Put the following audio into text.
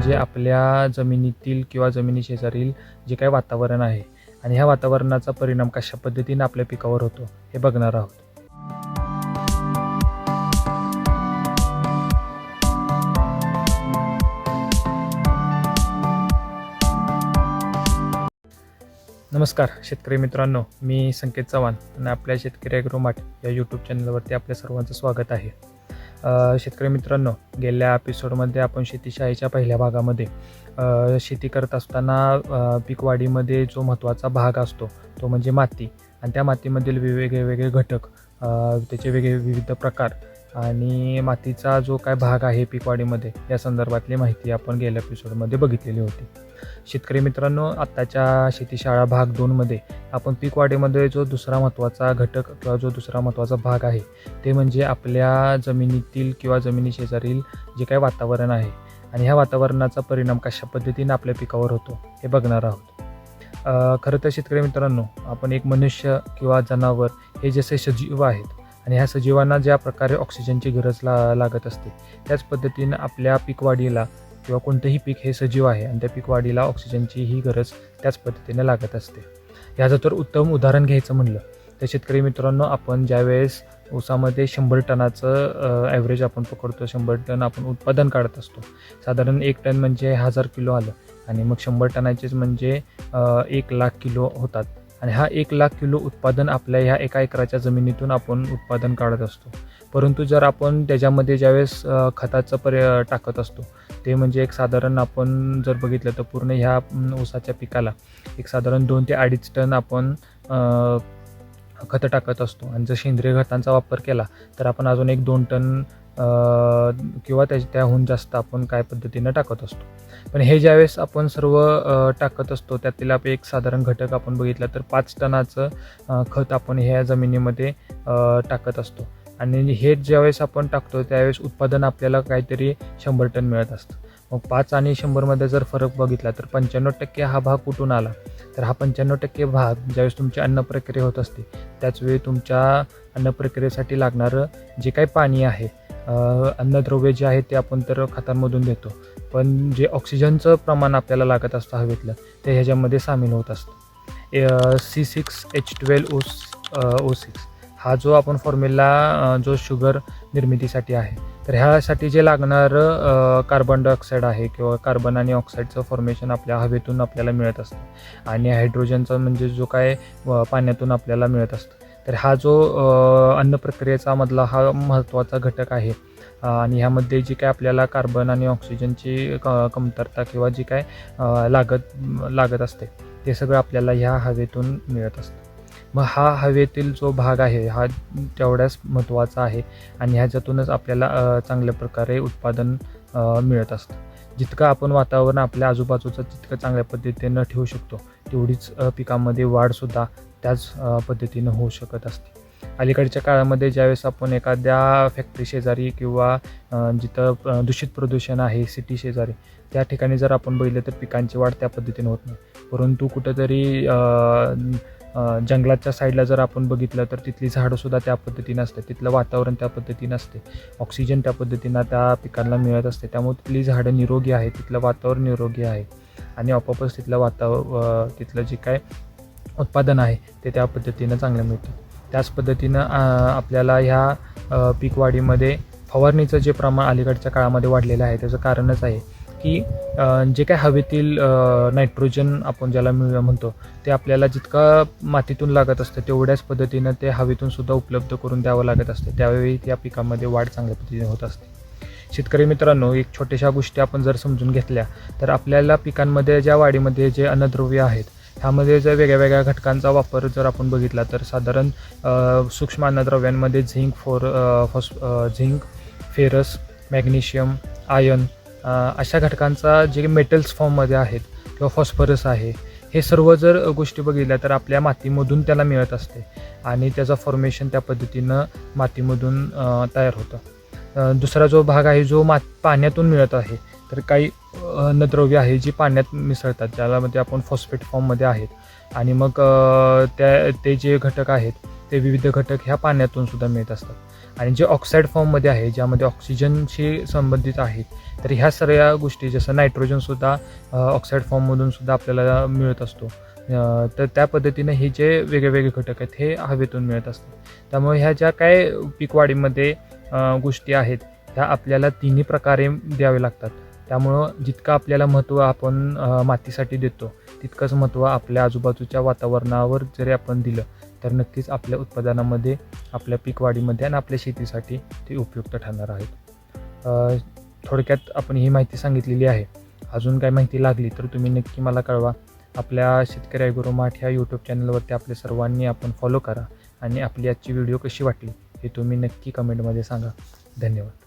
म्हणजे आपल्या जमिनीतील किंवा जमिनी शेजारील जे काही वातावरण आहे आणि ह्या वातावरणाचा परिणाम कशा पद्धतीने आपल्या पिकावर होतो हे बघणार आहोत. नमस्कार शेतकरी मित्रांनो मी संकेत चव्हाण आणि आपल्या शेतकरी ॲग्रोमाट या यूट्यूब चॅनलवरती आपल्या सर्वांचं स्वागत आहे. शेतकरी मित्रांनो गेल्या एपिसोडमध्ये आपण शेतीशाहीच्या पहिल्या भागामध्ये शेती करत असताना अ, पीकवाढीमध्ये जो महत्त्वाचा भाग असतो तो म्हणजे माती. आणि त्या मातीमधील वेगवेगळे वेगळे घटक त्याचे वेगळे विविध प्रकार आणि मातीचा जो काय भाग आहे पिकवाडीमध्ये या संदर्भातली माहिती आपण गेल्या एपिसोडमध्ये बघितलेली होती. शेतकरी मित्रांनो आत्ताच्या शेतीशाळा भाग दोनमध्ये आपण पीकवाढीमध्ये जो दुसरा महत्त्वाचा घटक किंवा जो दुसरा महत्त्वाचा भाग आहे ते म्हणजे आपल्या जमिनीतील किंवा जमिनी शेजारील जे काही वातावरण आहे आणि ह्या वातावरणाचा परिणाम कशा पद्धतीने आपल्या पिकावर होतो हे बघणार आहोत. खरं तर शेतकरी मित्रांनो आपण एक मनुष्य किंवा जनावर हे जसे सजीव आहेत आणि ह्या सजीवांना ज्या प्रकारे ऑक्सिजनची गरज ला लागत असते त्याच पद्धतीनं आपल्या पीकवाढीला किंवा कोणतंही पीक हे सजीव आहे आणि त्या पीकवाढीला ऑक्सिजनची ही गरज त्याच पद्धतीनं लागत असते. ह्याचं तर उत्तम उदाहरण घ्यायचं म्हणलं तर शेतकरी मित्रांनो आपण ज्यावेळेस ऊसामध्ये शंभर टनाचं ॲव्हरेज आपण पकडतो शंभर टन आपण उत्पादन काढत असतो साधारण एक टन म्हणजे हजार किलो आलं आणि मग शंभर टनाचेच म्हणजे एक लाख किलो होतात. आणि हा एक लाख किलो उत्पादन आपल्या ह्या एका एकराच्या जमिनीतून आपण उत्पादन काढत असतो. परंतु जर आपण त्याच्यामध्ये ज्यावेळेस खताचं पर्य टाकत असतो ते म्हणजे एक साधारण आपण जर बघितलं तर पूर्ण ह्या ऊसाच्या पिकाला एक साधारण दोन ते अडीच टन आपण खतं टाकत असतो. आणि जर सेंद्रिय खतांचा वापर केला तर आपण अजून एक दोन टन किंवा त्या त्याहून जास्त आपण काय पद्धतीनं टाकत असतो. पण हे ज्यावेळेस आपण सर्व टाकत असतो त्यातील आप एक साधारण घटक आपण बघितलं तर पाच टनाचं खत आपण ह्या जमिनीमध्ये टाकत असतो. आणि हे ज्यावेळेस आपण टाकतो त्यावेळेस उत्पादन आपल्याला काहीतरी शंभर टन मिळत असतं. मग पाच आणि शंभरमध्ये जर फरक बघितला तर पंच्याण्णव टक्के हा भाग कुठून आला? तर हा पंच्याण्णव टक्के भाग ज्यावेळेस तुमची अन्न प्रक्रिया होत असते त्याचवेळी तुमच्या अन्न प्रक्रियेसाठी लागणारं जे काही पाणी आहे अन्नद्रव्य जे आहे ते आपण तर खतांमधून देतो. पण जे ऑक्सिजनचं प्रमाण आपल्याला लागत असतं हवेतलं ते ह्याच्यामध्ये सामील होत असतं. C six H twelve O O six हा जो आपण फॉर्म्युला जो शुगर निर्मितीसाठी आहे तर ह्यासाठी जे लागणारं कार्बन डायऑक्साईड आहे किंवा कार्बन आणि ऑक्साईडचं फॉर्मेशन आपल्या हवेतून आपल्याला मिळत असतं. आणि हायड्रोजनचा म्हणजे जो काय पाण्यातून आपल्याला मिळत असतं. तर हा जो अन्न प्रक्रियेचा मधला हा महत्त्वाचा घटक आहे. आणि ह्यामध्ये जी काय आपल्याला कार्बन आणि ऑक्सिजनची क कमतरता किंवा जी काय लागत लागत असते ते सगळं आपल्याला ह्या हवेतून मिळत असतं. मग हा हवेतील जो भाग आहे हा तेवढ्याच महत्त्वाचा आहे आणि ह्याच्यातूनच आपल्याला चांगल्या प्रकारे उत्पादन मिळत असतं. जितकं आपण वातावरण आपल्या आजूबाजूचं जितकं चांगल्या पद्धतीनं ठेवू शकतो. तेवढीच पिकांमध्ये पिकामध्ये वाढसुद्धा त्याच पद्धतीनं होऊ शकत असते. अलीकडच्या काळामध्ये ज्यावेळेस आपण एखाद्या फॅक्टरी शेजारी किंवा जिथं दूषित प्रदूषण आहे सिटी शेजारी त्या ठिकाणी जर आपण बघितलं तर पिकांची वाढ त्या पद्धतीने होत नाही. परंतु कुठंतरी जंगलाच्या साईडला जर आपण बघितलं तर तिथली झाडंसुद्धा त्या पद्धतीनं असते. तिथलं वातावरण त्या पद्धतीनं असते. ऑक्सिजन त्या पद्धतीनं त्या पिकांना मिळत असते. त्यामुळे तिथली झाडं निरोगी आहे तिथलं वातावरण निरोगी आहे. आणि आपोआपच तिथलं वातावर तिथलं जे काय उत्पादन आहे ते त्या पद्धतीनं चांगलं मिळतं. त्याच पद्धतीनं आपल्याला ह्या पीक पीकवाढीमध्ये फवारणीचं जे प्रमाण अलीकडच्या काळामध्ये वाढलेलं आहे त्याचं कारणच आहे. की जे काय हवेतील नायट्रोजन आपण ज्याला मिळ म्हणतो ते आपल्याला जितका मातीतून लागत असतं तेवढ्याच पद्धतीनं ते हवेतून सुद्धा उपलब्ध करून द्यावं लागत असते. त्यावेळी त्या पिकामध्ये वाढ चांगल्या पद्धतीने होत असते. शेतकरी मित्रांनो एक छोट्याशा गोष्टी आपण जर समजून घेतल्या तर आपल्याला पिकांमध्ये ज्या वाढीमध्ये जे अन्नद्रव्य आहेत ह्यामध्ये जर वेगळ्या वेगळ्या घटकांचा वापर जर आपण बघितला तर साधारण सूक्ष्म अन्नद्रव्यांमध्ये झिंक फोर फॉस झिंक फेरस मॅग्नेशियम आयन अशा घटकांचा जे मेटल्स फॉर्ममध्ये आहेत किंवा फॉस्फरस आहे हे सर्व जर गोष्टी बघितल्या तर आपल्या मातीमधून त्याला मिळत असते आणि त्याचं फॉर्मेशन त्या पद्धतीनं मातीमधून तयार होतं. दुसरा जो भाग आहे जो मात पाण्यातून मिळत आहे तर काही अन्नद्रव्य आहे जी पाण्यात मिसळतात ज्याला म्हणजे आपण फॉस्फेट फॉर्ममध्ये आहेत. आणि मग त्या ते जे घटक आहेत ते विविध घटक ह्या पाण्यातून सुद्धा मिळत असतात. आणि जे ऑक्साईड फॉर्ममध्ये आहे ज्यामध्ये ऑक्सिजनशी संबंधित आहेत तर ह्या सगळ्या गोष्टी जसं नायट्रोजनसुद्धा ऑक्साईड फॉर्ममधून सुद्धा आपल्याला मिळत असतो. तर त्या पद्धतीने हे जे वेगळेवेगळे घटक आहेत हे हवेतून मिळत असतात. त्यामुळे ह्या ज्या काय पीकवाढीमध्ये गोष्टी आहेत त्या आपल्याला तिन्ही प्रकारे द्यावे लागतात. त्यामुळं जितकं आपल्याला महत्त्व आपण मातीसाठी देतो तितकंच महत्त्व आपल्या आजूबाजूच्या वातावरणावर जरी आपण दिलं तर नक्कीच आपल्या उत्पादनामध्ये आपल्या पीक वाढीमध्ये आणि आपल्या शेतीसाठी ते उपयुक्त ठरणार आहेत. थोडक्यात आपण ही माहिती सांगितलेली आहे. अजून काय माहिती लागली तर तुम्ही नक्की मला कळवा. आपल्या शेतकरी ॲग्रो माठ ह्या यूट्यूब चॅनलवरती आपल्या सर्वांनी आपण फॉलो करा आणि आपली आजची व्हिडिओ कशी वाटली हे तुम्ही नक्की कमेंटमध्ये सांगा. धन्यवाद.